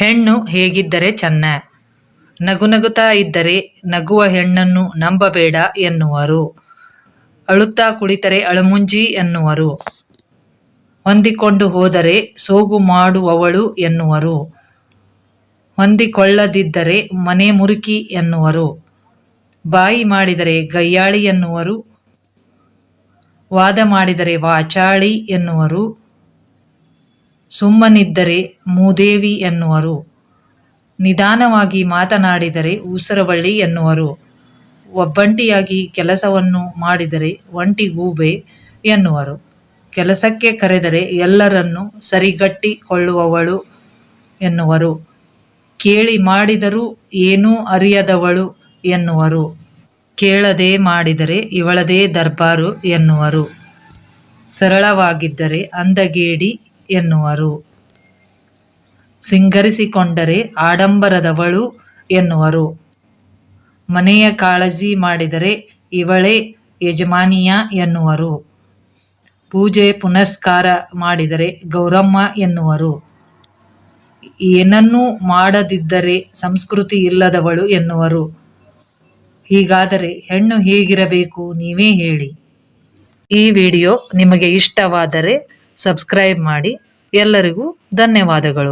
ಹೆಣ್ಣು ಹೇಗಿದ್ದರೆ ಚೆನ್ನ. ನಗುನಗುತ್ತಾ ಇದ್ದರೆ ನಗುವ ಹೆಣ್ಣನ್ನು ನಂಬಬೇಡ ಎನ್ನುವರು. ಅಳುತ್ತಾ ಕುಳಿತರೆ ಅಳುಮುಂಜಿ ಎನ್ನುವರು. ಹೊಂದಿಕೊಂಡು ಹೋದರೆ ಸೋಗು ಮಾಡುವವಳು ಎನ್ನುವರು. ಹೊಂದಿಕೊಳ್ಳದಿದ್ದರೆ ಮನೆ ಮುರುಕಿ ಎನ್ನುವರು. ಬಾಯಿ ಮಾಡಿದರೆ ಗಯ್ಯಾಳಿ ಎನ್ನುವರು. ವಾದ ಮಾಡಿದರೆ ವಾಚಾಳಿ ಎನ್ನುವರು. ಸುಮ್ಮನಿದ್ದರೆ ಮೂದೇವಿ ಎನ್ನುವರು. ನಿಧಾನವಾಗಿ ಮಾತನಾಡಿದರೆ ಊಸರವಳ್ಳಿ ಎನ್ನುವರು. ಒಬ್ಬಂಟಿಯಾಗಿ ಕೆಲಸವನ್ನು ಮಾಡಿದರೆ ಒಂಟಿಗೂಬೆ ಎನ್ನುವರು. ಕೆಲಸಕ್ಕೆ ಕರೆದರೆ ಎಲ್ಲರನ್ನು ಸರಿಗಟ್ಟಿಕೊಳ್ಳುವವಳು ಎನ್ನುವರು. ಕೇಳಿ ಮಾಡಿದರೂ ಏನೂ ಅರಿಯದವಳು ಎನ್ನುವರು. ಕೇಳದೆ ಮಾಡಿದರೆ ಇವಳದೇ ದರ್ಬಾರು ಎನ್ನುವರು. ಸರಳವಾಗಿದ್ದರೆ ಅಂದಗೇಡಿ ಎನ್ನುವರು. ಸಿಂಗರಿಸಿಕೊಂಡರೆ ಆಡಂಬರದವಳು ಎನ್ನುವರು. ಮನೆಯ ಕಾಳಜಿ ಮಾಡಿದರೆ ಇವಳೇ ಯಜಮಾನಿಯ ಎನ್ನುವರು. ಪೂಜೆ ಪುನಸ್ಕಾರ ಮಾಡಿದರೆ ಗೌರಮ್ಮ ಎನ್ನುವರು. ಏನನ್ನೂ ಮಾಡದಿದ್ದರೆ ಸಂಸ್ಕೃತಿ ಇಲ್ಲದವಳು ಎನ್ನುವರು. ಹೀಗಾದರೆ ಹೆಣ್ಣು ಹೇಗಿರಬೇಕು ನೀವೇ ಹೇಳಿ. ಈ ವಿಡಿಯೋ ನಿಮಗೆ ಇಷ್ಟವಾದರೆ ಸಬ್ಸ್ಕ್ರೈಬ್ ಮಾಡಿ. ಎಲ್ಲರಿಗೂ ಧನ್ಯವಾದಗಳು.